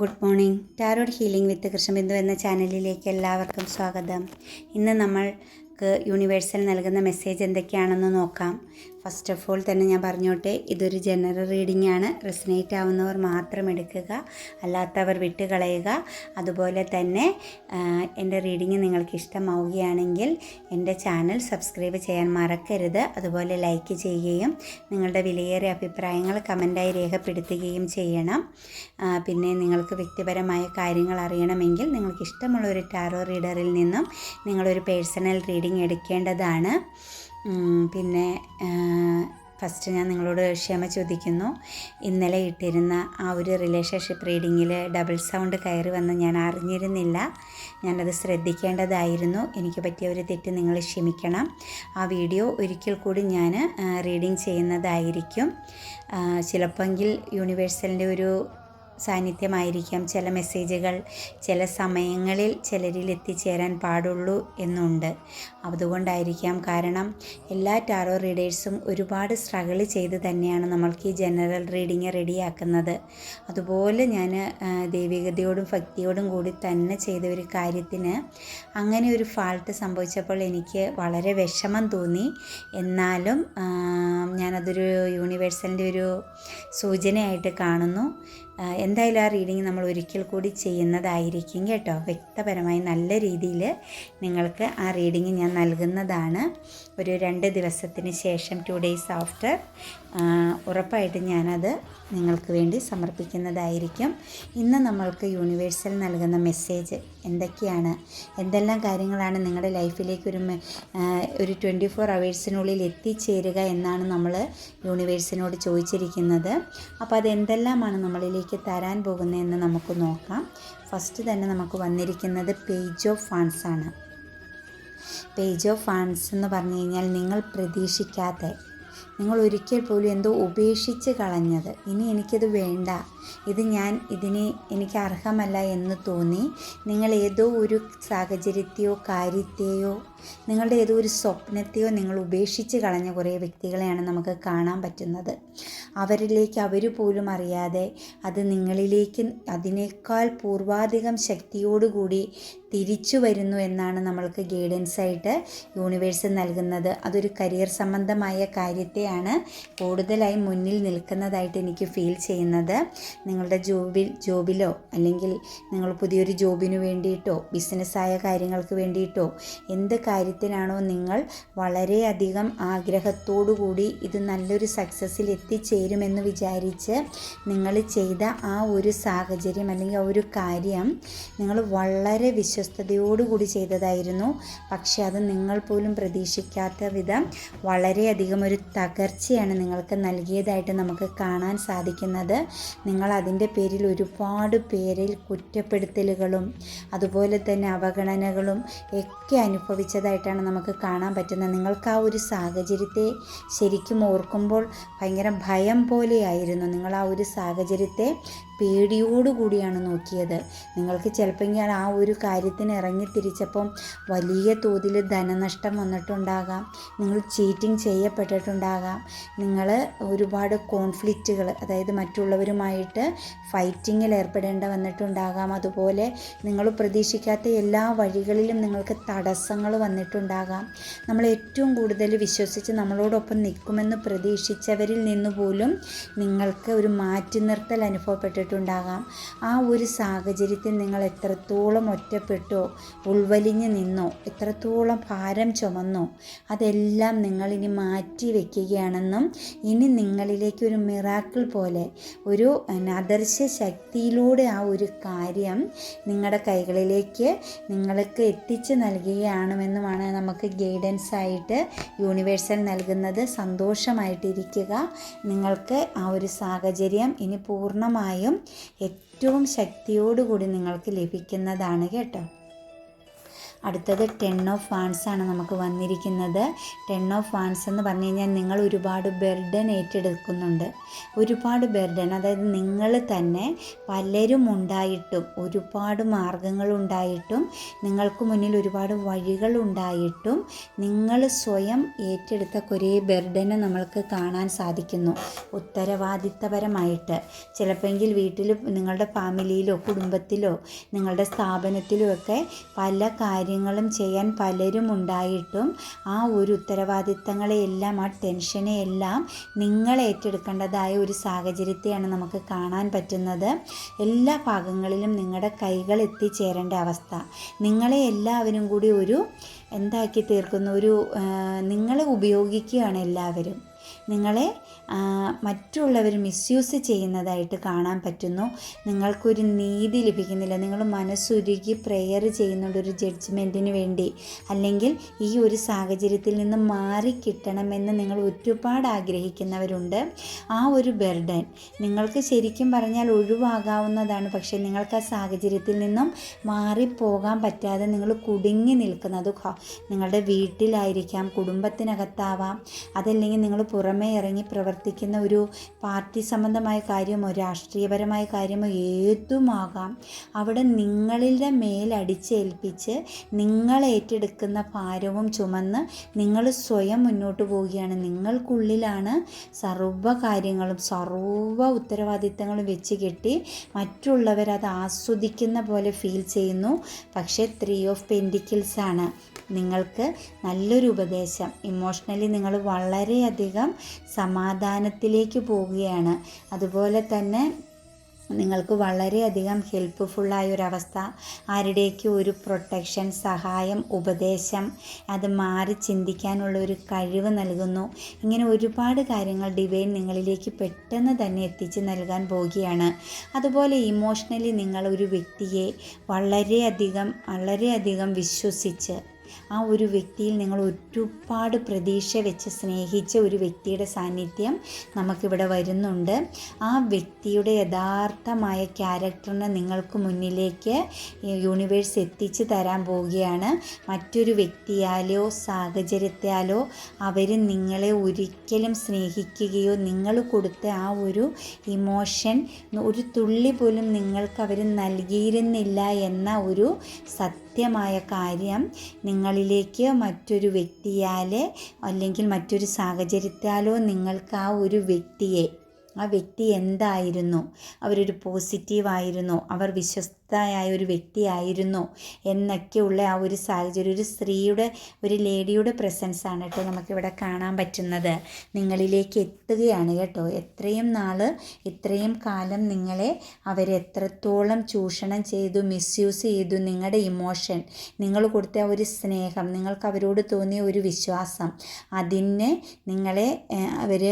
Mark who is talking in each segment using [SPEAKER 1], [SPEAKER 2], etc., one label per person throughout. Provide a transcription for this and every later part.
[SPEAKER 1] Good morning. Tarot healing with Krishnabindu എന്ന ചാനലിലേക്ക് എല്ലാവർക്കും സ്വാഗതം. ഇന്ന് നമ്മൾക്ക് യൂണിവേഴ്സൽ നൽകുന്ന മെസ്സേജ് എന്തൊക്കെയാണെന്ന് നോക്കാം. ഫസ്റ്റ് ഓഫ് ഓൾ തന്നെ ഞാൻ പറഞ്ഞോട്ടെ ഇതൊരു ജനറൽ റീഡിംഗ് ആണ്. റെസിനേറ്റ് ആവുന്നവർ മാത്രം എടുക്കുക അല്ലാത്തവർ വിട്ടുകളയുക അതുപോലെ തന്നെ എന്റെ റീഡിംഗ് നിങ്ങൾക്ക് ഇഷ്ടമാവുകയാണെങ്കിൽ എന്റെ ചാനൽ സബ്സ്ക്രൈബ് ചെയ്യാൻ മറക്കരുത്. അതുപോലെ ലൈക്ക് ചെയ്യുകയും നിങ്ങളുടെ വിലയേറിയ അഭിപ്രായങ്ങൾ കമന്റായി രേഖപ്പെടുത്തുകയും ചെയ്യണം. പിന്നെ നിങ്ങൾക്ക് വ്യക്തിപരമായ കാര്യങ്ങൾ അറിയണമെങ്കിൽ നിങ്ങൾക്ക് ഇഷ്ടമുള്ള ഒരു ടാറോ റീഡറിൽ നിന്നും നിങ്ങളൊരു പേഴ്സണൽ റീഡിംഗ് എടുക്കേണ്ടതാണ്. പിന്നെ ഫസ്റ്റ് ഞാൻ നിങ്ങളോട് ക്ഷമ ചോദിക്കുന്നു. ഇന്നലെ ഇട്ടിരുന്ന ആ ഒരു റിലേഷൻഷിപ്പ് റീഡിങ്ങിൽ ഡബിൾ സൗണ്ട് കയറി വന്ന് ഞാൻ അറിഞ്ഞിരുന്നില്ല. ഞാനത് ശ്രദ്ധിക്കേണ്ടതായിരുന്നു. എനിക്ക് പറ്റിയ ഒരു തെറ്റ് നിങ്ങൾ ക്ഷമിക്കണം. ആ വീഡിയോ ഒരിക്കൽ കൂടി ഞാൻ റീഡിങ് ചെയ്യുന്നതായിരിക്കും. ചിലപ്പോൾ യൂണിവേഴ്സലിന്റെ ഒരു സാന്നിധ്യമായിരിക്കാം. ചില മെസ്സേജുകൾ ചില സമയങ്ങളിൽ ചിലരിൽ എത്തിച്ചേരാൻ പാടുള്ളൂ എന്നുണ്ട്. അതുകൊണ്ടായിരിക്കാം കാരണം എല്ലാ ടാറോ റീഡേഴ്സും ഒരുപാട് സ്ട്രഗിൾ ചെയ്ത് തന്നെയാണ് നമ്മൾക്ക് ഈ ജനറൽ റീഡിങ് റെഡിയാക്കുന്നത്. അതുപോലെ ഞാൻ ദൈവികതയോടും ഭക്തിയോടും കൂടി തന്നെ ചെയ്ത ഒരു കാര്യത്തിന് അങ്ങനെ ഒരു ഫാൾട്ട് സംഭവിച്ചപ്പോൾ എനിക്ക് വളരെ വിഷമം തോന്നി. എന്നാലും ഞാനതൊരു യൂണിവേഴ്സലിന്റെ ഒരു സൂചനയായിട്ട് കാണുന്നു. എന്തായാലും ആ റീഡിങ് നമ്മൾ ഒരിക്കൽ കൂടി ചെയ്യുന്നതായിരിക്കും കേട്ടോ. വ്യക്തപരമായി നല്ല രീതിയിൽ നിങ്ങൾക്ക് ആ റീഡിങ് ഞാൻ നൽകുന്നതാണ്. ഒരു രണ്ട് ദിവസത്തിന് ശേഷം ടു ഡേയ്സ് ആഫ്റ്റർ ഉറപ്പായിട്ടും ഞാനത് നിങ്ങൾക്ക് വേണ്ടി സമർപ്പിക്കുന്നതായിരിക്കും. ഇന്ന് നമ്മൾക്ക് യൂണിവേഴ്സൽ നൽകുന്ന മെസ്സേജ് എന്തൊക്കെയാണ്? എന്തെല്ലാം കാര്യങ്ങളാണ് നിങ്ങളുടെ ലൈഫിലേക്ക് ഒരു ഒരു ട്വന്റി ഫോർ അവേഴ്സിനുള്ളിൽ എത്തിച്ചേരുക എന്നാണ് നമ്മൾ യൂണിവേഴ്സിനോട് ചോദിച്ചിരിക്കുന്നത്. അപ്പോൾ അതെന്തെല്ലാമാണ് നമ്മളിലേക്ക് തരാൻ പോകുന്നതെന്ന് നമുക്ക് നോക്കാം. ഫസ്റ്റ് തന്നെ നമുക്ക് വന്നിരിക്കുന്നത് പേജ് ഓഫ് ഫാൻസ് ആണ്. പേജ് ഓഫ് ഫാൻസ് എന്ന് പറഞ്ഞു കഴിഞ്ഞാൽ നിങ്ങൾ പ്രതീക്ഷിക്കാത്ത നിങ്ങൾ ഒരിക്കൽ പോലും എന്തോ ഉപേക്ഷിച്ച് കളഞ്ഞത്. ഇനി എനിക്കത് വേണ്ട. ഇത് ഞാൻ ഇതിന് എനിക്ക് അർഹമല്ല എന്ന് തോന്നി. നിങ്ങൾ ഏതോ ഒരു സാഹചര്യത്തെയോ കാര്യത്തെയോ നിങ്ങളുടെ ഏതോ ഒരു സ്വപ്നത്തെയോ നിങ്ങൾ ഉപേക്ഷിച്ച് കളഞ്ഞ കുറേ വ്യക്തികളെയാണ് നമുക്ക് കാണാൻ പറ്റുന്നത്. അവരിലേക്ക് അവർ പോലും അറിയാതെ അത് നിങ്ങളിലേക്ക് അതിനേക്കാൾ പൂർവാധികം ശക്തിയോടുകൂടി തിരിച്ചു വരുന്നു എന്നാണ് നമ്മൾക്ക് ഗൈഡൻസ് ആയിട്ട് യൂണിവേഴ്സ് നൽകുന്നത്. അതൊരു കരിയർ സംബന്ധമായ കാര്യത്തെയാണ് കൂടുതലായി മുന്നിൽ നിൽക്കുന്നതായിട്ട് എനിക്ക് ഫീൽ ചെയ്യുന്നത്. നിങ്ങളുടെ ജോബിൽ ജോബിലോ അല്ലെങ്കിൽ നിങ്ങൾ പുതിയൊരു ജോബിന് വേണ്ടിയിട്ടോ ബിസിനസ്സായ കാര്യങ്ങൾക്ക് വേണ്ടിയിട്ടോ എന്ത് കാര്യത്തിനാണോ നിങ്ങൾ വളരെയധികം കൂടി ഇത് നല്ലൊരു സക്സസ്സിൽ എത്തിച്ചേരുമെന്ന് വിചാരിച്ച് നിങ്ങൾ ചെയ്ത ആ ഒരു സാഹചര്യം അല്ലെങ്കിൽ ആ ഒരു കാര്യം നിങ്ങൾ വളരെ വിശ്വസ്തയോടുകൂടി ചെയ്തതായിരുന്നു. പക്ഷേ അത് നിങ്ങൾ പോലും പ്രതീക്ഷിക്കാത്ത വിധം വളരെയധികം ഒരു തകർച്ചയാണ് നിങ്ങൾക്ക് നൽകിയതായിട്ട് നമുക്ക് കാണാൻ സാധിക്കുന്നത്. നിങ്ങൾ അതിന്റെ പേരിൽ ഒരുപാട് പേരിൽ കുറ്റപ്പെടുത്തലുകളും അതുപോലെ തന്നെ അവഗണനകളും ഒക്കെ അനുഭവിച്ചതായിട്ടാണ് നമുക്ക് കാണാൻ പറ്റുന്നത്. നിങ്ങൾക്ക് ആ ഒരു സാഹചര്യത്തെ ശരിക്കും ഓർക്കുമ്പോൾ ഭയങ്കര ഭയം പോലെയായിരുന്നു. നിങ്ങൾ ആ ഒരു സാഹചര്യത്തെ പേടിയോടുകൂടിയാണ് നോക്കിയത്. നിങ്ങൾക്ക് ചിലപ്പോൾ ഞാൻ ആ ഒരു കാര്യത്തിന് ഇറങ്ങി തിരിച്ചപ്പം വലിയ തോതിൽ ധനനഷ്ടം വന്നിട്ടുണ്ടാകാം. നിങ്ങൾ ചീറ്റിംഗ് ചെയ്യപ്പെട്ടിട്ടുണ്ടാകാം. നിങ്ങൾ ഒരുപാട് കോൺഫ്ലിക്റ്റുകൾ അതായത് മറ്റുള്ളവരുമായിട്ട് ഫൈറ്റിങ്ങിൽ ഏർപ്പെടേണ്ട വന്നിട്ടുണ്ടാകാം. അതുപോലെ നിങ്ങൾ പ്രതീക്ഷിക്കാത്ത എല്ലാ വഴികളിലും നിങ്ങൾക്ക് തടസ്സങ്ങൾ വന്നിട്ടുണ്ടാകാം. നമ്മൾ ഏറ്റവും കൂടുതൽ വിശ്വസിച്ച് നമ്മളോടൊപ്പം നിൽക്കുമെന്ന് പ്രതീക്ഷിച്ചവരിൽ നിന്ന് പോലും നിങ്ങൾക്ക് ഒരു മാറ്റി നിർത്തൽ അനുഭവപ്പെട്ടിട്ടുണ്ടാകാം ആ ഒരു സാഹചര്യത്തിൽ നിങ്ങൾ എത്രത്തോളം ഒറ്റപ്പെട്ടോ ഉൾവലിഞ്ഞ് നിന്നോ എത്രത്തോളം ഭാരം ചുമന്നോ അതെല്ലാം നിങ്ങളിനി മാറ്റി വയ്ക്കുകയാണെന്നും ഇനി നിങ്ങളിലേക്ക് ഒരു മിറാക്കിൾ പോലെ ഒരു അദർശ ശക്തിയിലൂടെ ആ ഒരു കാര്യം നിങ്ങളുടെ കൈകളിലേക്ക് നിങ്ങൾക്ക് എത്തിച്ചു നൽകുകയാണെന്നുമാണ് നമുക്ക് ഗൈഡൻസ് ആയിട്ട് യൂണിവേഴ്സൽ നൽകുന്നത്. സന്തോഷമായിട്ടിരിക്കുക. നിങ്ങൾക്ക് ആ ഒരു സാഹചര്യം ഇനി പൂർണമായും ഏറ്റവും ശക്തിയോടുകൂടി നിങ്ങൾക്ക് ലഭിക്കുന്നതാണ് കേട്ടോ. അടുത്തത് ടെൻ ഓഫ് വാൺസ് ആണ് നമുക്ക് വന്നിരിക്കുന്നത്. ടെൻ ഓഫ് വാൺസ് എന്ന് പറഞ്ഞു കഴിഞ്ഞാൽ നിങ്ങൾ ഒരുപാട് ബെർഡൻ ഏറ്റെടുക്കുന്നുണ്ട്. ഒരുപാട് ബെർഡൻ അതായത് നിങ്ങൾ തന്നെ പലരും ഉണ്ടായിട്ടും ഒരുപാട് മാർഗങ്ങളുണ്ടായിട്ടും നിങ്ങൾക്ക് മുന്നിൽ ഒരുപാട് വഴികളുണ്ടായിട്ടും നിങ്ങൾ സ്വയം ഏറ്റെടുത്ത കുറേ ബെർഡനെ നമ്മൾക്ക് കാണാൻ സാധിക്കുന്നു. ഉത്തരവാദിത്തപരമായിട്ട്. ചിലപ്പോഴെങ്കിൽ വീട്ടിൽ നിങ്ങളുടെ ഫാമിലിയിലോ കുടുംബത്തിലോ നിങ്ങളുടെ സ്ഥാപനത്തിലോ ഒക്കെ പല കാര്യങ്ങളും ചെയ്യാൻ പലരും ഉണ്ടായിട്ടും ആ ഒരു ഉത്തരവാദിത്തങ്ങളെയെല്ലാം ആ ടെൻഷനെയെല്ലാം നിങ്ങൾ ഏറ്റെടുക്കേണ്ടതായ ഒരു സാഹചര്യത്തെയാണ് നമുക്ക് കാണാൻ പറ്റുന്നത്. എല്ലാ ഭാഗങ്ങളിലും നിങ്ങളുടെ കൈകൾ എത്തിച്ചേരേണ്ട അവസ്ഥ. നിങ്ങളെ എല്ലാവരും കൂടി ഒരു എന്താക്കി തീർക്കുന്ന? ഒരു നിങ്ങളെ ഉപയോഗിക്കുകയാണ് എല്ലാവരും. നിങ്ങളെ മറ്റുള്ളവർ മിസ്യൂസ് ചെയ്യുന്നതായിട്ട് കാണാൻ പറ്റുന്നു. നിങ്ങൾക്കൊരു നീതി ലഭിക്കുന്നില്ല. നിങ്ങൾ മനസ്സുരുകി പ്രെയർ ചെയ്യുന്നുണ്ട് ഒരു ജഡ്ജ്മെന്റിന് വേണ്ടി അല്ലെങ്കിൽ ഈ ഒരു സാഹചര്യത്തിൽ നിന്ന് മാറിക്കിട്ടണമെന്ന് നിങ്ങൾ ഒരുപാട് ആഗ്രഹിക്കുന്നവരുണ്ട്. ആ ഒരു ബെർഡൻ നിങ്ങൾക്ക് ശരിക്കും പറഞ്ഞാൽ ഒഴിവാകാവുന്നതാണ്. പക്ഷേ നിങ്ങൾക്ക് ആ സാഹചര്യത്തിൽ നിന്നും മാറിപ്പോകാൻ പറ്റാതെ നിങ്ങൾ കുടുങ്ങി നിൽക്കുന്നത് നിങ്ങളുടെ വീട്ടിലായിരിക്കാം കുടുംബത്തിനകത്താവാം. അതല്ലെങ്കിൽ നിങ്ങൾ പുറമേ ഇറങ്ങി പ്രവർത്തിക്കുന്ന ഒരു പാർട്ടി സംബന്ധമായ കാര്യമോ രാഷ്ട്രീയപരമായ കാര്യമോ ഏതുമാകാം അവിടെ നിങ്ങളുടെ മേലടിച്ചേൽപ്പിച്ച് നിങ്ങൾ ഏറ്റെടുക്കുന്ന ഭാരവും ചുമന്ന് നിങ്ങൾ സ്വയം മുന്നോട്ട് പോവുകയാണ്. നിങ്ങൾക്കുള്ളിലാണ് സർവ കാര്യങ്ങളും സർവ ഉത്തരവാദിത്തങ്ങളും വെച്ച് കെട്ടി മറ്റുള്ളവർ അത് ആസ്വദിക്കുന്ന പോലെ ഫീൽ ചെയ്യുന്നു. പക്ഷേ ത്രീ ഓഫ് പെന്റിക്കിൾസ് ആണ്. നിങ്ങൾക്ക് നല്ലൊരു ഉപദേശം. ഇമോഷണലി നിങ്ങൾ വളരെയധികം സമാധാനത്തിലേക്ക് പോവുകയാണ്. അതുപോലെ തന്നെ നിങ്ങൾക്ക് വളരെയധികം ഹെൽപ്പ്ഫുള്ളായ ഒരവസ്ഥ ആരുടെയൊക്കെ ഒരു പ്രൊട്ടക്ഷൻ സഹായം ഉപദേശം അത് മാറി ചിന്തിക്കാനുള്ള ഒരു കഴിവ് നൽകുന്നു. ഇങ്ങനെ ഒരുപാട് കാര്യങ്ങൾ ഡിവൈൻ നിങ്ങളിലേക്ക് പെട്ടെന്ന് തന്നെ എത്തിച്ച് നൽകാൻ പോവുകയാണ്. അതുപോലെ ഇമോഷണലി നിങ്ങൾ ഒരു വ്യക്തിയെ വളരെയധികം വളരെയധികം വിശ്വസിച്ച് ആ ഒരു വ്യക്തിയിൽ നിങ്ങൾ ഒരുപാട് പ്രതീക്ഷ വെച്ച് സ്നേഹിച്ച ഒരു വ്യക്തിയുടെ സാന്നിധ്യം നമുക്കിവിടെ വരുന്നുണ്ട്. ആ വ്യക്തിയുടെ യഥാർത്ഥമായ ക്യാരക്ടറിനെ നിങ്ങൾക്ക് മുന്നിലേക്ക് യൂണിവേഴ്സ് എത്തിച്ചു തരാൻ പോവുകയാണ്. മറ്റൊരു വ്യക്തിയാലോ സാഹചര്യത്താലോ അവർ നിങ്ങളെ ഒരിക്കലും സ്നേഹിക്കുകയോ നിങ്ങൾ കൊടുത്ത ആ ഒരു ഇമോഷൻ ഒരു തുള്ളി പോലും നിങ്ങൾക്ക് അവർ നൽകിയിരുന്നില്ല എന്ന ഒരു സത്യമായ കാര്യം നിങ്ങളിലേക്ക് മറ്റൊരു വ്യക്തിയാൽ അല്ലെങ്കിൽ മറ്റൊരു സാഹചര്യത്താലോ നിങ്ങൾക്ക് ആ ഒരു വ്യക്തിയെ ആ വ്യക്തി എന്തായിരുന്നു? അവരൊരു പോസിറ്റീവായിരുന്നു. അവർ വിശ്വസ്തയായ ഒരു വ്യക്തിയായിരുന്നു എന്നൊക്കെയുള്ള ആ ഒരു സാഹചര്യം. ഒരു സ്ത്രീയുടെ ഒരു ലേഡിയുടെ പ്രസൻസ് ആണ് കേട്ടോ നമുക്കിവിടെ കാണാൻ പറ്റുന്നത്. നിങ്ങളിലേക്ക് എത്തുകയാണ് കേട്ടോ. എത്രയും നാൾ ഇത്രയും കാലം നിങ്ങളെ അവരെത്രത്തോളം ചൂഷണം ചെയ്തു മിസ്യൂസ് ചെയ്തു നിങ്ങളുടെ ഇമോഷൻ നിങ്ങൾ കൊടുത്ത ഒരു സ്നേഹം നിങ്ങൾക്ക് അവരോട് തോന്നിയ ഒരു വിശ്വാസം അതിന് നിങ്ങളെ അവർ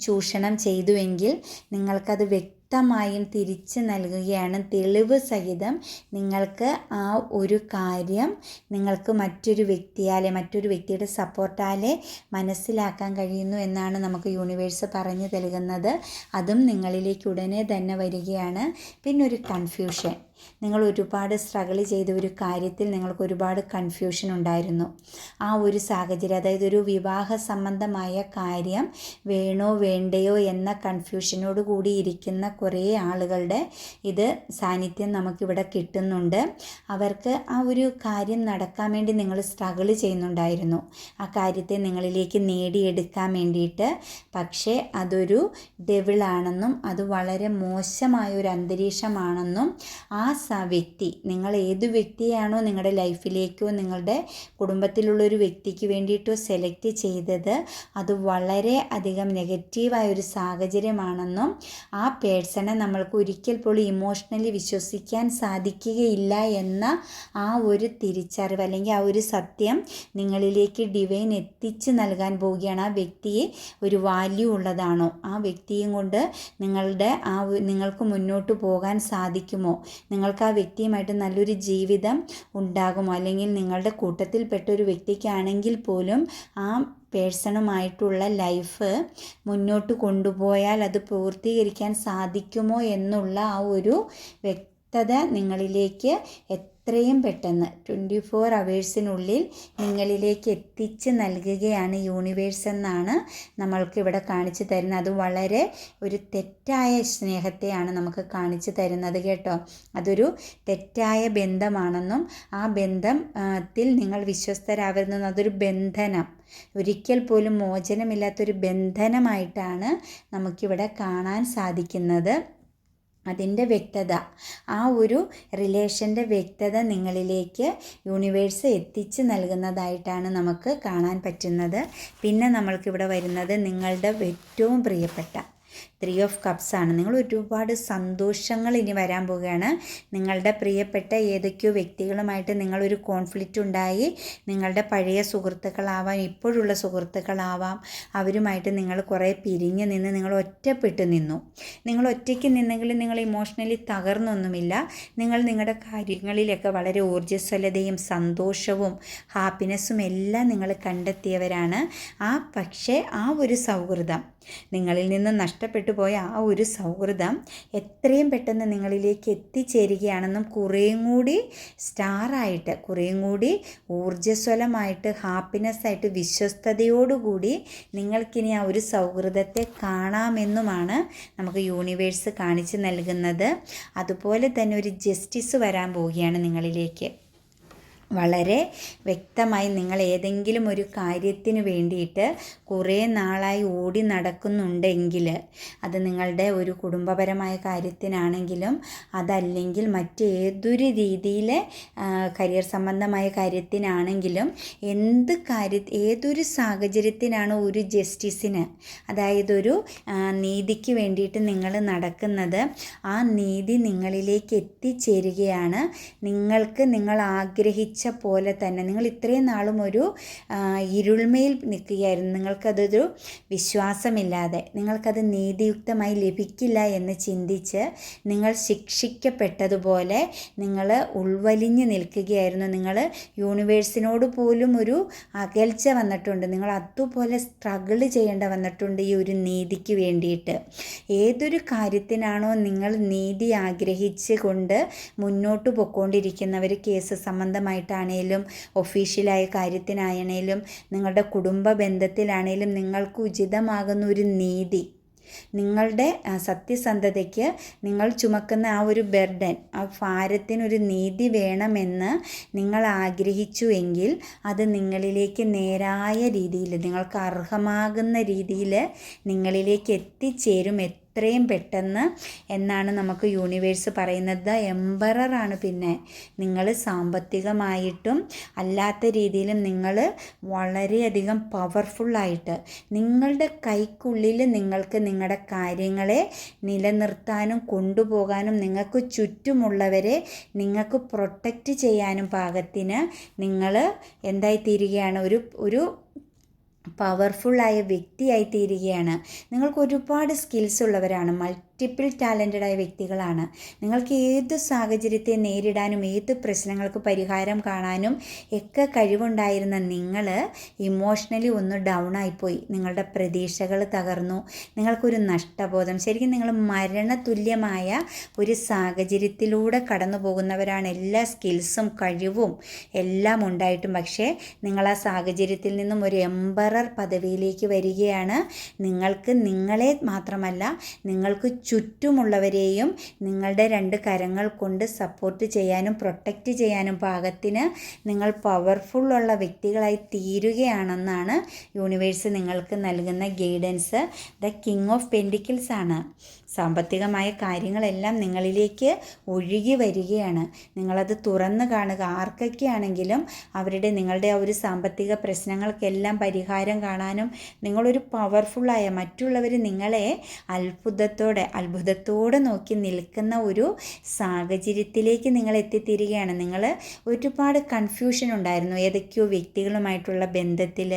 [SPEAKER 1] ചൂഷണം ചെയ്തുവെങ്കിൽ നിങ്ങൾക്കത് വ്യക്തമായും തിരിച്ച് നൽകുകയാണ്. തെളിവ് സഹിതം നിങ്ങൾക്ക് ആ ഒരു കാര്യം നിങ്ങൾക്ക് മറ്റൊരു വ്യക്തിയാലെ മറ്റൊരു വ്യക്തിയുടെ സപ്പോർട്ടാലെ മനസ്സിലാക്കാൻ കഴിയുന്നു എന്നാണ് നമുക്ക് യൂണിവേഴ്സ് പറഞ്ഞു നൽകുന്നത്. അതും നിങ്ങളിലേക്ക് ഉടനെ തന്നെ വരികയാണ്. പിന്നൊരു കൺഫ്യൂഷൻ നിങ്ങൾ ഒരുപാട് സ്ട്രഗിൾ ചെയ്ത ഒരു കാര്യത്തിൽ നിങ്ങൾക്ക് ഒരുപാട് കൺഫ്യൂഷൻ ഉണ്ടായിരുന്നു. ആ ഒരു സാഹചര്യം അതായത് ഒരു വിവാഹ സംബന്ധമായ കാര്യം വേണോ വേണ്ടയോ എന്ന കൺഫ്യൂഷനോട് കൂടി ഇരിക്കുന്ന കുറേ ആളുകളുടെ ഇത് സാന്നിധ്യം നമുക്കിവിടെ കിട്ടുന്നുണ്ട്. അവർക്ക് ആ ഒരു കാര്യം നടക്കാൻ വേണ്ടി നിങ്ങൾ സ്ട്രഗിൾ ചെയ്യുന്നുണ്ടായിരുന്നു. ആ കാര്യത്തെ നിങ്ങളിലേക്ക് നേടിയെടുക്കാൻ വേണ്ടിയിട്ട്. പക്ഷേ അതൊരു ഡെവിളാണെന്നും അത് വളരെ മോശമായ ഒരു അന്തരീക്ഷമാണെന്നും ആ വ്യക്തി നിങ്ങൾ ഏത് വ്യക്തിയാണോ നിങ്ങളുടെ ലൈഫിലേക്കോ നിങ്ങളുടെ കുടുംബത്തിലുള്ള ഒരു വ്യക്തിക്ക് വേണ്ടിയിട്ടോ സെലക്ട് ചെയ്തത് അത് വളരെ അധികം നെഗറ്റീവായ ഒരു സാഹചര്യമാണെന്നും ആ പേഴ്സണെ നമ്മൾക്ക് ഒരിക്കൽ പോലും ഇമോഷണലി വിശ്വസിക്കാൻ സാധിക്കുകയില്ല എന്ന ആ ഒരു തിരിച്ചറിവ് അല്ലെങ്കിൽ ആ ഒരു സത്യം നിങ്ങളിലേക്ക് ഡിവൈൻ എത്തിച്ച് നൽകാൻ പോവുകയാണ്. ആ വ്യക്തിയെ ഒരു വാല്യൂ ഉള്ളതാണോ? ആ വ്യക്തിയും കൊണ്ട് നിങ്ങളുടെ ആ നിങ്ങൾക്ക് മുന്നോട്ട് പോകാൻ സാധിക്കുമോ? നിങ്ങൾക്ക് ആ വ്യക്തിയുമായിട്ട് നല്ലൊരു ജീവിതം ഉണ്ടാകുമോ? അല്ലെങ്കിൽ നിങ്ങളുടെ കൂട്ടത്തിൽപ്പെട്ട ഒരു വ്യക്തിക്കാണെങ്കിൽ പോലും ആ പേഴ്സണുമായിട്ടുള്ള ലൈഫ് മുന്നോട്ട് കൊണ്ടുപോയാൽ അത് പൂർത്തീകരിക്കാൻ സാധിക്കുമോ എന്നുള്ള ആ ഒരു വ്യക്തത നിങ്ങളിലേക്ക് എത്രയും പെട്ടെന്ന് ട്വന്റി ഫോർ അവേഴ്സിനുള്ളിൽ നിങ്ങളിലേക്ക് എത്തിച്ച് നൽകുകയാണ് യൂണിവേഴ്സ് എന്നാണ് നമ്മൾക്ക് ഇവിടെ കാണിച്ചു തരുന്നത്. അത് വളരെ ഒരു തെറ്റായ സ്നേഹത്തെയാണ് നമുക്ക് കാണിച്ചു തരുന്നത് കേട്ടോ. അതൊരു തെറ്റായ ബന്ധമാണെന്നും ആ ബന്ധത്തിൽ നിങ്ങൾ വിശ്വസ്തരാവരുതെന്നും അതൊരു ബന്ധനം. ഒരിക്കൽ പോലും മോചനമില്ലാത്തൊരു ബന്ധനമായിട്ടാണ് നമുക്കിവിടെ കാണാൻ സാധിക്കുന്നത്. അതിന്റെ വ്യക്തത. ആ ഒരു റിലേഷന്റെ വ്യക്തത നിങ്ങളിലേക്ക് യൂണിവേഴ്സ് എത്തിച്ച് നൽകുന്നതായിട്ടാണ് നമുക്ക് കാണാൻ പറ്റുന്നത്. പിന്നെ നമ്മൾക്കിവിടെ വരുന്നത് നിങ്ങളുടെ ഏറ്റവും പ്രിയപ്പെട്ട ത്രീ ഓഫ് കപ്സ് ആണ്. നിങ്ങൾ ഒരുപാട് സന്തോഷങ്ങൾ ഇനി വരാൻ പോവുകയാണ്. നിങ്ങളുടെ പ്രിയപ്പെട്ട ഏതൊക്കെയോ വ്യക്തികളുമായിട്ട് നിങ്ങളൊരു കോൺഫ്ലിക്റ്റ് ഉണ്ടായി. നിങ്ങളുടെ പഴയ സുഹൃത്തുക്കളാവാം ഇപ്പോഴുള്ള സുഹൃത്തുക്കളാവാം. അവരുമായിട്ട് നിങ്ങൾ കുറേ പിരിഞ്ഞ് നിന്ന് നിങ്ങൾ ഒറ്റപ്പെട്ടു നിന്നു. നിങ്ങൾ ഒറ്റയ്ക്ക് നിന്നെങ്കിൽ നിങ്ങൾ ഇമോഷണലി തകർന്നൊന്നുമില്ല. നിങ്ങൾ നിങ്ങളുടെ കാര്യങ്ങളിലൊക്കെ വളരെ ഊർജസ്വലതയും സന്തോഷവും ഹാപ്പിനെസ്സും എല്ലാം നിങ്ങൾ കണ്ടെത്തിയവരാണ്. ആ പക്ഷേ ആ ഒരു സൗഹൃദം നിങ്ങളിൽ നിന്ന് നഷ്ടപ്പെട്ടു പോയ ആ ഒരു സൗഹൃദം എത്രയും പെട്ടെന്ന് നിങ്ങളിലേക്ക് എത്തിച്ചേരുകയാണെന്നും കുറേയും കൂടി സ്റ്റാറായിട്ട് കുറേയും കൂടി ഊർജസ്വലമായിട്ട് ഹാപ്പിനെസ്സായിട്ട് വിശ്വസ്തയോടുകൂടി നിങ്ങൾക്കിനി ആ ഒരു സൗഹൃദത്തെ കാണാമെന്നുമാണ് നമുക്ക് യൂണിവേഴ്സ് കാണിച്ചു നൽകുന്നത്. അതുപോലെ തന്നെ ഒരു ജസ്റ്റിസ് വരാൻ പോവുകയാണ് നിങ്ങളിലേക്ക്. വളരെ വ്യക്തമായി നിങ്ങൾ ഏതെങ്കിലും ഒരു കാര്യത്തിന് വേണ്ടിയിട്ട് കുറേ നാളായി ഓടി നടക്കുന്നുണ്ടെങ്കിൽ അത് നിങ്ങളുടെ ഒരു കുടുംബപരമായ കാര്യത്തിനാണെങ്കിലും അതല്ലെങ്കിൽ മറ്റേതൊരു രീതിയിലെ കരിയർ സംബന്ധമായ കാര്യത്തിനാണെങ്കിലും എന്ത് കാര്യ ഏതൊരു സാഹചര്യത്തിനാണ് ഒരു ജസ്റ്റിസിന് അതായത് ഒരു നീതിക്ക് വേണ്ടിയിട്ട് നിങ്ങൾ നടക്കുന്നത് ആ നീതി നിങ്ങളിലേക്ക് എത്തിച്ചേരുകയാണ്. നിങ്ങൾക്ക് നിങ്ങൾ ആഗ്രഹിച്ച പോലെ തന്നെ നിങ്ങൾ ഇത്രയും നാളും ഒരു ഇരുൾമയിൽ നിൽക്കുകയായിരുന്നു. നിങ്ങൾക്കതൊരു വിശ്വാസമില്ലാതെ നിങ്ങൾക്കത് നീതിയുക്തമായി ലഭിക്കില്ല എന്ന് ചിന്തിച്ച് നിങ്ങൾ ശിക്ഷിക്കപ്പെട്ടതുപോലെ നിങ്ങൾ ഉൾവലിഞ്ഞ് നിൽക്കുകയായിരുന്നു. നിങ്ങൾ യൂണിവേഴ്സിനോട് പോലും ഒരു അകൽച്ച വന്നിട്ടുണ്ട്. നിങ്ങൾ അതുപോലെ സ്ട്രഗിൾ ചെയ്യേണ്ട വന്നിട്ടുണ്ട് ഈ ഒരു നീതിക്ക് വേണ്ടിയിട്ട്. ഏതൊരു കാര്യത്തിനാണോ നിങ്ങൾ നീതി ആഗ്രഹിച്ച് കൊണ്ട് മുന്നോട്ട് പൊക്കോണ്ടിരിക്കുന്നവർ കേസ് സംബന്ധമായിട്ടാണേലും ഒഫീഷ്യലായ കാര്യത്തിനായാണേലും നിങ്ങളുടെ കുടുംബ ബന്ധത്തിലാണേലും നിങ്ങൾക്ക് ഉചിതമാകുന്ന ഒരു നീതി നിങ്ങളുടെ സത്യസന്ധതയ്ക്ക് നിങ്ങൾ ചുമക്കുന്ന ആ ഒരു ബെർഡൻ ആ ഭാരത്തിനൊരു നീതി വേണമെന്ന് നിങ്ങൾ ആഗ്രഹിച്ചു എങ്കിൽ അത് നിങ്ങളിലേക്ക് നേരായ രീതിയിൽ നിങ്ങൾക്ക് അർഹമാകുന്ന രീതിയിൽ നിങ്ങളിലേക്ക് എത്തിച്ചേരും എത്രയും പെട്ടെന്ന് എന്നാണ് നമുക്ക് യൂണിവേഴ്സ് പറയുന്നത്. എംബററാണ് പിന്നെ. നിങ്ങൾ സാമ്പത്തികമായിട്ടും അല്ലാത്ത രീതിയിലും നിങ്ങൾ വളരെയധികം പവർഫുള്ളായിട്ട് നിങ്ങളുടെ കൈക്കുള്ളിൽ നിങ്ങൾക്ക് നിങ്ങളുടെ കാര്യങ്ങളെ നിലനിർത്താനും കൊണ്ടുപോകാനും നിങ്ങൾക്ക് ചുറ്റുമുള്ളവരെ നിങ്ങൾക്ക് പ്രൊട്ടക്റ്റ് ചെയ്യാനും പാകത്തിന് നിങ്ങൾ എന്തായി തീരുകയാണ് ഒരു ഒരു പവർഫുള്ളായ വ്യക്തിയായി തീരുകയാണ് നിങ്ങൾക്ക് ഒരുപാട് സ്കിൽസ് ഉള്ളവരാണ്. മൾട്ടി മൾട്ടിപ്പിൾ ടാലന്റഡായ വ്യക്തികളാണ്. നിങ്ങൾക്ക് ഏത് സാഹചര്യത്തെ നേരിടാനും ഏത് പ്രശ്നങ്ങൾക്ക് പരിഹാരം കാണാനും ഒക്കെ കഴിവുണ്ടായിരുന്ന നിങ്ങൾ ഇമോഷണലി ഒന്ന് ഡൗൺ ആയിപ്പോയി. നിങ്ങളുടെ പ്രതീക്ഷകൾ തകർന്നു. നിങ്ങൾക്കൊരു നഷ്ടബോധം. ശരിക്കും നിങ്ങൾ മരണതുല്യമായ ഒരു സാഹചര്യത്തിലൂടെ കടന്നു പോകുന്നവരാണ് എല്ലാ സ്കിൽസും കഴിവും എല്ലാം ഉണ്ടായിട്ടും. പക്ഷേ നിങ്ങൾ ആ സാഹചര്യത്തിൽ നിന്നും ഒരു എംബറർ പദവിയിലേക്ക് വരികയാണ്. നിങ്ങൾക്ക് നിങ്ങളെ മാത്രമല്ല നിങ്ങൾക്ക് ചുറ്റുമുള്ളവരെയും നിങ്ങളുടെ രണ്ട് കരങ്ങൾ കൊണ്ട് സപ്പോർട്ട് ചെയ്യാനും പ്രൊട്ടക്റ്റ് ചെയ്യാനും പാകത്തിന് നിങ്ങൾ പവർഫുള്ളുള്ള വ്യക്തികളായി തീരുകയാണെന്നാണ് യൂണിവേഴ്സ് നിങ്ങൾക്ക് നൽകുന്ന guidance the king of pentacles ആണ്. സാമ്പത്തികമായ കാര്യങ്ങളെല്ലാം നിങ്ങളിലേക്ക് ഒഴുകി വരികയാണ്. നിങ്ങളത് തുറന്ന് കാണുക. ആർക്കൊക്കെയാണെങ്കിലും അവരുടെ നിങ്ങളുടെ ആ ഒരു സാമ്പത്തിക പ്രശ്നങ്ങൾക്കെല്ലാം പരിഹാരം കാണാനും നിങ്ങളൊരു പവർഫുള്ളായ മറ്റുള്ളവർ നിങ്ങളെ അത്ഭുതത്തോടെ അത്ഭുതത്തോടെ നോക്കി നിൽക്കുന്ന ഒരു സാഹചര്യത്തിലേക്ക് നിങ്ങൾ എത്തിത്തീരുകയാണ്. നിങ്ങൾ ഒരുപാട് കൺഫ്യൂഷൻ ഉണ്ടായിരുന്നു. ഏതൊക്കെയോ വ്യക്തികളുമായിട്ടുള്ള ബന്ധത്തിൽ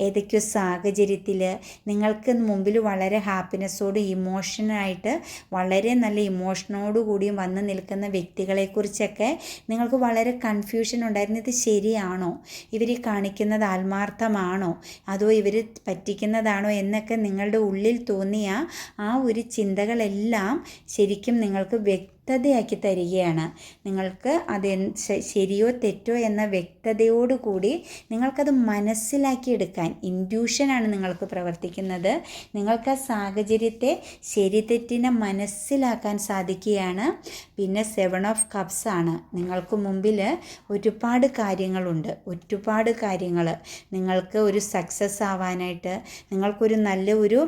[SPEAKER 1] ഏതൊക്കെയോ സാഹചര്യത്തിൽ നിങ്ങൾക്ക് മുമ്പിൽ വളരെ ഹാപ്പിനെസ്സോടും ഇമോഷനായിട്ട് വളരെ നല്ല ഇമോഷനോടുകൂടിയും വന്ന് നിൽക്കുന്ന വ്യക്തികളെക്കുറിച്ചൊക്കെ നിങ്ങൾക്ക് വളരെ കൺഫ്യൂഷൻ ഉണ്ടായിരുന്നു. ഇത് ശരിയാണോ? ഇവർ കാണിക്കുന്നത് ആത്മാർത്ഥമാണോ? അതോ ഇവർ പറ്റിക്കുന്നതാണോ എന്നൊക്കെ നിങ്ങളുടെ ഉള്ളിൽ തോന്നിയ ആ ഒരു ചിന്തകളെല്ലാം ശരിക്കും നിങ്ങൾക്ക് വ്യക്തി വ്യക്തതയാക്കി തരികയാണ്. നിങ്ങൾക്ക് അത് ശരിയോ തെറ്റോ എന്ന വ്യക്തതയോടുകൂടി നിങ്ങൾക്കത് മനസ്സിലാക്കിയെടുക്കാൻ ഇൻഡ്യൂഷനാണ് നിങ്ങൾക്ക് പ്രവർത്തിക്കുന്നത്. നിങ്ങൾക്ക് ആ സാഹചര്യത്തെ ശരി തെറ്റിനെ മനസ്സിലാക്കാൻ സാധിക്കുകയാണ്. പിന്നെ സെവൻ ഓഫ് കപ്സ് ആണ്. നിങ്ങൾക്ക് മുമ്പിൽ ഒരുപാട് കാര്യങ്ങളുണ്ട്. ഒരുപാട് കാര്യങ്ങൾ നിങ്ങൾക്ക് ഒരു സക്സസ് ആവാനായിട്ട് നിങ്ങൾക്കൊരു നല്ല ഒരു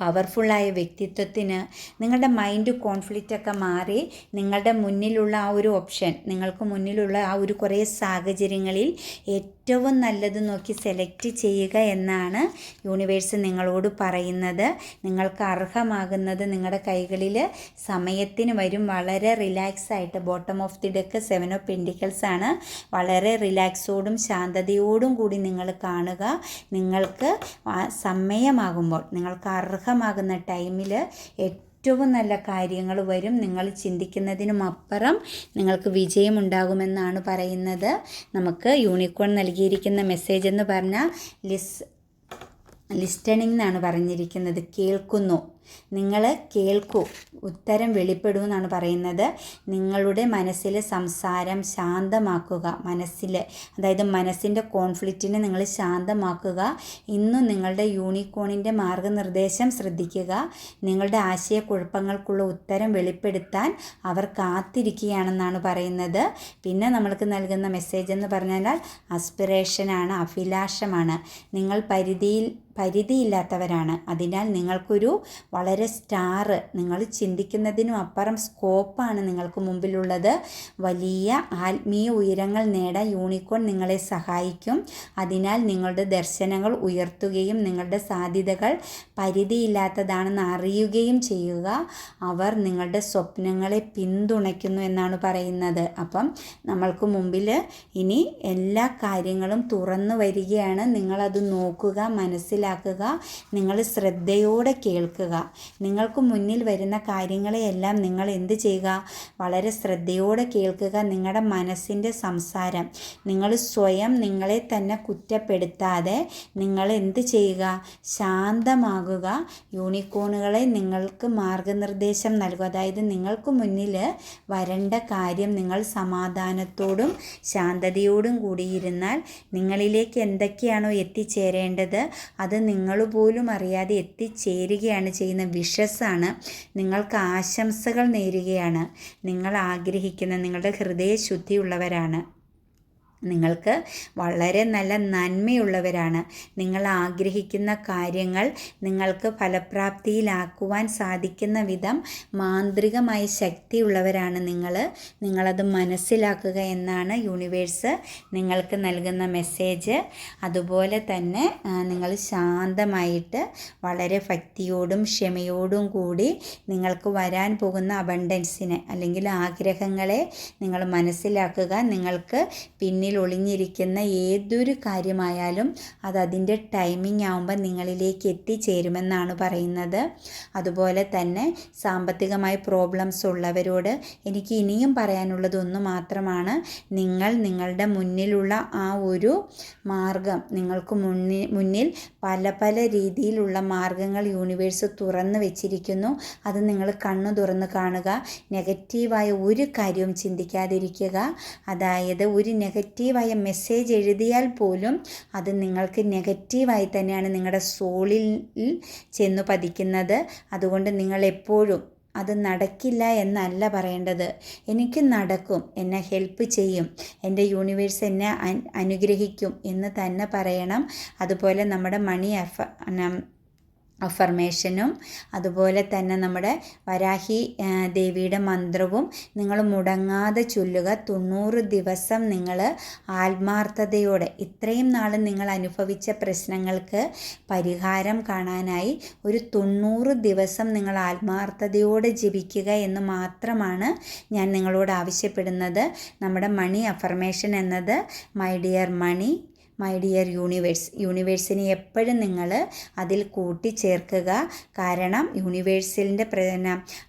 [SPEAKER 1] പവർഫുള്ളായ വ്യക്തിത്വത്തിന് നിങ്ങളുടെ മൈൻഡ് കോൺഫ്ലിക്റ്റ് ഒക്കെ മാറി നിങ്ങളുടെ മുന്നിലുള്ള ആ ഒരു ഓപ്ഷൻ നിങ്ങൾക്ക് മുന്നിലുള്ള ആ ഒരു കുറേ സാഹചര്യങ്ങളിൽ ഏറ്റവും നല്ലത് നോക്കി സെലക്ട് ചെയ്യുക എന്നാണ് യൂണിവേഴ്സ് നിങ്ങളോട് പറയുന്നത്. നിങ്ങൾക്ക് അർഹമാകുന്നത് നിങ്ങളുടെ കൈകളിൽ സമയത്തിന് വരും. വളരെ റിലാക്സ് ആയിട്ട് bottom of the deck seven of pentacles ആണ്. വളരെ റിലാക്സോടും ശാന്തതയോടും കൂടി നിങ്ങൾ കാണുക. നിങ്ങൾക്ക് സമയമാകുമ്പോൾ നിങ്ങൾക്ക് അർഹമാകുന്ന ടൈമിൽ ഏറ്റവും നല്ല കാര്യങ്ങൾ വരും. നിങ്ങൾ ചിന്തിക്കുന്നതിനും അപ്പുറം നിങ്ങൾക്ക് വിജയമുണ്ടാകുമെന്നാണ് പറയുന്നത്. നമുക്ക് യൂണിക്കോൺ നൽകിയിരിക്കുന്ന മെസ്സേജ് എന്ന് പറഞ്ഞാൽ ലിസ് ലിസ്റ്റണിംഗ് എന്നാണ് പറഞ്ഞിരിക്കുന്നത്. കേൾക്കുന്നു. നിങ്ങൾ കേൾക്കൂ. ഉത്തരം വെളിപ്പെടൂ എന്നാണ് പറയുന്നത്. നിങ്ങളുടെ മനസ്സിലെ സംസാരം ശാന്തമാക്കുക. മനസ്സിൽ അതായത് മനസ്സിന്റെ കോൺഫ്ലിക്റ്റിനെ നിങ്ങൾ ശാന്തമാക്കുക. ഇന്നും നിങ്ങളുടെ യൂണിക്കോണിന്റെ മാർഗനിർദ്ദേശം ശ്രദ്ധിക്കുക. നിങ്ങളുടെ ആശയക്കുഴപ്പങ്ങൾക്കുള്ള ഉത്തരം വെളിപ്പെടുത്താൻ അവർ കാത്തിരിക്കുകയാണെന്നാണ് പറയുന്നത്. പിന്നെ നമ്മൾക്ക് നൽകുന്ന മെസ്സേജ് എന്ന് പറഞ്ഞാൽ അസ്പിറേഷനാണ് അഭിലാഷമാണ്. നിങ്ങൾ പരിധിയിൽ പരിധിയില്ലാത്തവരാണ്. അതിനാൽ നിങ്ങൾക്കൊരു വളരെ സ്റ്റാർ നിങ്ങൾ ചിന്തിക്കുന്നതിനും അപ്പുറം സ്കോപ്പാണ് നിങ്ങൾക്ക് മുമ്പിലുള്ളത്. വലിയ ആത്മീയ ഉയരങ്ങൾ നേടാൻ യൂണിക്കോൺ നിങ്ങളെ സഹായിക്കും. അതിനാൽ നിങ്ങളുടെ ദർശനങ്ങൾ ഉയർത്തുകയും നിങ്ങളുടെ സാധ്യതകൾ പരിധിയില്ലാത്തതാണെന്ന് അറിയുകയും ചെയ്യുക. അവർ നിങ്ങളുടെ സ്വപ്നങ്ങളെ പിന്തുണയ്ക്കുന്നു എന്നാണ് പറയുന്നത്. അപ്പം നമ്മൾക്ക് മുമ്പിൽ ഇനി എല്ലാ കാര്യങ്ങളും തുറന്നു വരികയാണ്. നിങ്ങളത് നോക്കുക മനസ്സിലാക്കുക നിങ്ങൾ ശ്രദ്ധയോടെ കേൾക്കുക. നിങ്ങൾക്ക് മുന്നിൽ വരുന്ന കാര്യങ്ങളെയെല്ലാം നിങ്ങൾ എന്ത് ചെയ്യുക? വളരെ ശ്രദ്ധയോടെ കേൾക്കുക നിങ്ങളുടെ മനസ്സിന്റെ സംസാരം. നിങ്ങൾ സ്വയം നിങ്ങളെ തന്നെ കുറ്റപ്പെടുത്താതെ നിങ്ങൾ എന്ത് ചെയ്യുക? ശാന്തമാകുക. യൂണിക്കോണുകളെ നിങ്ങൾക്ക് മാർഗനിർദ്ദേശം നൽകുക. അതായത് നിങ്ങൾക്ക് മുന്നിൽ വരേണ്ട കാര്യം നിങ്ങൾ സമാധാനത്തോടും ശാന്തതയോടും കൂടിയിരുന്നാൽ നിങ്ങളിലേക്ക് എന്തൊക്കെയാണോ എത്തിച്ചേരേണ്ടത് അത് നിങ്ങൾ പോലും അറിയാതെ എത്തിച്ചേരുകയാണ് ചെയ്യുന്ന വിഷസ്സാണ് നിങ്ങൾക്ക് ആശംസകൾ നേരുകയാണ്. നിങ്ങൾ ആഗ്രഹിക്കുന്ന നിങ്ങളുടെ ഹൃദയശുദ്ധിയുള്ളവരാണ്. നിങ്ങൾക്ക് വളരെ നല്ല നന്മയുള്ളവരാണ്. നിങ്ങൾ ആഗ്രഹിക്കുന്ന കാര്യങ്ങൾ നിങ്ങൾക്ക് ഫലപ്രാപ്തിയിലാക്കുവാൻ സാധിക്കുന്ന വിധം മാന്ത്രികമായ ശക്തിയുള്ളവരാണ് നിങ്ങൾ. നിങ്ങളത് മനസ്സിലാക്കുക എന്നാണ് യൂണിവേഴ്സ് നിങ്ങൾക്ക് നൽകുന്ന മെസ്സേജ്. അതുപോലെ തന്നെ നിങ്ങൾ ശാന്തമായിട്ട് വളരെ ഭക്തിയോടും ക്ഷമയോടും കൂടി നിങ്ങൾക്ക് വരാൻ പോകുന്ന അബണ്ടൻസിനെ അല്ലെങ്കിൽ ആഗ്രഹങ്ങളെ നിങ്ങൾ മനസ്സിലാക്കുക. നിങ്ങൾക്ക് പിന്നിൽ ഒളിഞ്ഞിരിക്കുന്ന ഏതൊരു കാര്യമായാലും അത് അതിന്റെ ടൈമിംഗ് ആവുമ്പോൾ നിങ്ങളിലേക്ക് എത്തിച്ചേരുമെന്നാണ് പറയുന്നത്. അതുപോലെ തന്നെ സാമ്പത്തികമായി പ്രോബ്ലംസ് ഉള്ളവരോട് എനിക്ക് ഇനിയും പറയാനുള്ളത് ഒന്ന് മാത്രമാണ് നിങ്ങൾ നിങ്ങളുടെ മുന്നിലുള്ള ആ ഒരു മാർഗം. നിങ്ങൾക്ക് മുന്നിൽ മുന്നിൽ പല പല രീതിയിലുള്ള മാർഗങ്ങൾ യൂണിവേഴ്സ് തുറന്നു വെച്ചിരിക്കുന്നു. അത് നിങ്ങൾ കണ്ണു തുറന്ന് കാണുക. നെഗറ്റീവായ ഒരു കാര്യവും ചിന്തിക്കാതിരിക്കുക. അതായത് ഒരു നെഗറ്റീവായ മെസ്സേജ് എഴുതിയാൽ പോലും അത് നിങ്ങൾക്ക് നെഗറ്റീവായി തന്നെയാണ് നിങ്ങളുടെ സോളിൽ ചെന്ന് പതിക്കുന്നത്. അതുകൊണ്ട് നിങ്ങൾ എപ്പോഴും അത് നടക്കില്ല എന്നല്ല പറയേണ്ടത്. എനിക്ക് നടക്കും എന്നെ ഹെൽപ്പ് ചെയ്യും എന്റെ യൂണിവേഴ്സ് എന്നെ അനുഗ്രഹിക്കും എന്ന് തന്നെ പറയണം. അതുപോലെ നമ്മുടെ മണി അഫ അഫർമേഷനും അതുപോലെ തന്നെ നമ്മുടെ വരാഹി ദേവിയുടെ മന്ത്രവും നിങ്ങൾ മുടങ്ങാതെ ചൊല്ലുക. തൊണ്ണൂറ് ദിവസം നിങ്ങൾ ആത്മാർത്ഥതയോടെ ഇത്രയും നാൾ നിങ്ങൾ അനുഭവിച്ച പ്രശ്നങ്ങൾക്ക് പരിഹാരം കാണാനായി ഒരു തൊണ്ണൂറ് ദിവസം നിങ്ങൾ ആത്മാർത്ഥതയോടെ ജപിക്കുക എന്ന് മാത്രമാണ് ഞാൻ നിങ്ങളോട് ആവശ്യപ്പെടുന്നത്. നമ്മുടെ മണി അഫർമേഷൻ എന്നത് my dear money my dear universe യൂണിവേഴ്സിനെ എപ്പോഴും നിങ്ങൾ അതിൽ കൂട്ടിച്ചേർക്കുക. കാരണം യൂണിവേഴ്സിന്റെ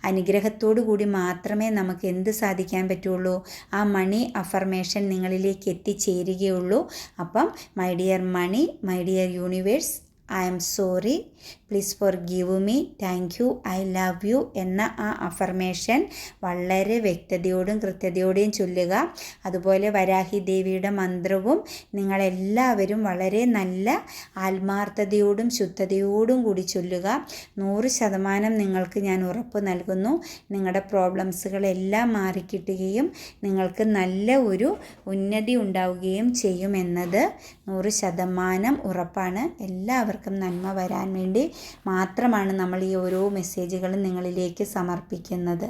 [SPEAKER 1] അനുഗ്രഹത്തോടു കൂടി മാത്രമേ നമുക്ക് എന്ത് സാധിക്കാൻ പറ്റുള്ളൂ? ആ മണി അഫർമേഷൻ നിങ്ങളിലേക്ക് എത്തിച്ചേരുകയുള്ളൂ. അപ്പം my dear money my dear universe I'm sorry. Please forgive me. Thank you. I love you എന്ന ആ അഫർമേഷൻ വളരെ വ്യക്തതയോടും കൃത്യതയോടെയും ചൊല്ലുക. അതുപോലെ വരാഹി ദേവിയുടെ മന്ത്രവും നിങ്ങളെല്ലാവരും വളരെ നല്ല ആത്മാർത്ഥതയോടും ശുദ്ധതയോടും കൂടി ചൊല്ലുക. നൂറ് ശതമാനം നിങ്ങൾക്ക് ഞാൻ ഉറപ്പ് നൽകുന്നു. നിങ്ങളുടെ പ്രോബ്ലംസുകളെല്ലാം മാറിക്കിട്ടുകയും നിങ്ങൾക്ക് നല്ല ഒരു ഉന്നതി ഉണ്ടാവുകയും ചെയ്യുമെന്നത് നൂറ് ശതമാനം ഉറപ്പാണ്. എല്ലാവർക്കും നന്മ വരാൻ വേണ്ടി മാത്രമാണ് നമ്മൾ ഈ ഓരോ മെസ്സേജുകളും നിങ്ങളിലേക്ക് സമർപ്പിക്കുന്നത്.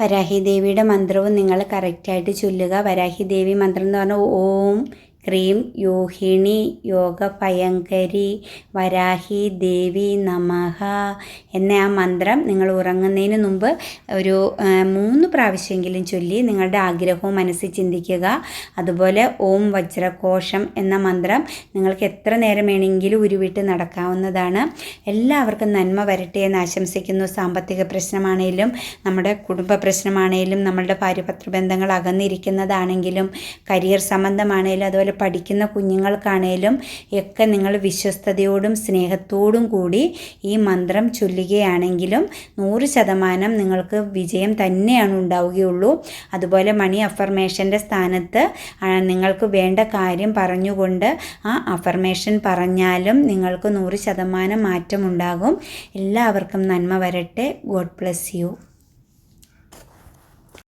[SPEAKER 1] വരാഹി ദേവിയുടെ മന്ത്രവും നിങ്ങൾ കറക്റ്റായിട്ട് ചൊല്ലുക. വരാഹി ദേവി മന്ത്രം എന്ന് പറഞ്ഞാൽ ഓം ക്രീം യോഹിണി യോഗ ഭയങ്കരി വരാഹി ദേവി നമഹ എന്ന ആ മന്ത്രം നിങ്ങൾ ഉറങ്ങുന്നതിന് മുമ്പ് ഒരു മൂന്ന് പ്രാവശ്യമെങ്കിലും ചൊല്ലി നിങ്ങളുടെ ആഗ്രഹവും മനസ്സിൽ ചിന്തിക്കുക. അതുപോലെ ഓം വജ്രകോശം എന്ന മന്ത്രം നിങ്ങൾക്ക് എത്ര നേരം വേണമെങ്കിലും ഉരുവിട്ട് നടക്കാവുന്നതാണ്. എല്ലാവർക്കും നന്മ വരട്ടെ എന്ന് ആശംസിക്കുന്നു. സാമ്പത്തിക പ്രശ്നമാണെങ്കിലും നമ്മുടെ കുടുംബ പ്രശ്നമാണേലും നമ്മളുടെ ഭാര്യപത്ര ബന്ധങ്ങൾ അകന്നിരിക്കുന്നതാണെങ്കിലും കരിയർ സംബന്ധമാണെങ്കിലും അതുപോലെ പഠിക്കുന്ന കുഞ്ഞുങ്ങൾക്കാണേലും ഒക്കെ നിങ്ങൾ വിശ്വസ്തയോടും സ്നേഹത്തോടും കൂടി ഈ മന്ത്രം ചൊല്ലുകയാണെങ്കിലും നൂറ് ശതമാനം നിങ്ങൾക്ക് വിജയം തന്നെയാണ് ഉണ്ടാവുകയുള്ളൂ. അതുപോലെ മണി അഫർമേഷന്റെ സ്ഥാനത്ത് നിങ്ങൾക്ക് വേണ്ട കാര്യം പറഞ്ഞുകൊണ്ട് ആ അഫർമേഷൻ പറഞ്ഞാലും നിങ്ങൾക്ക് നൂറ് ശതമാനം മാറ്റമുണ്ടാകും. എല്ലാവർക്കും നന്മ വരട്ടെ. God bless you.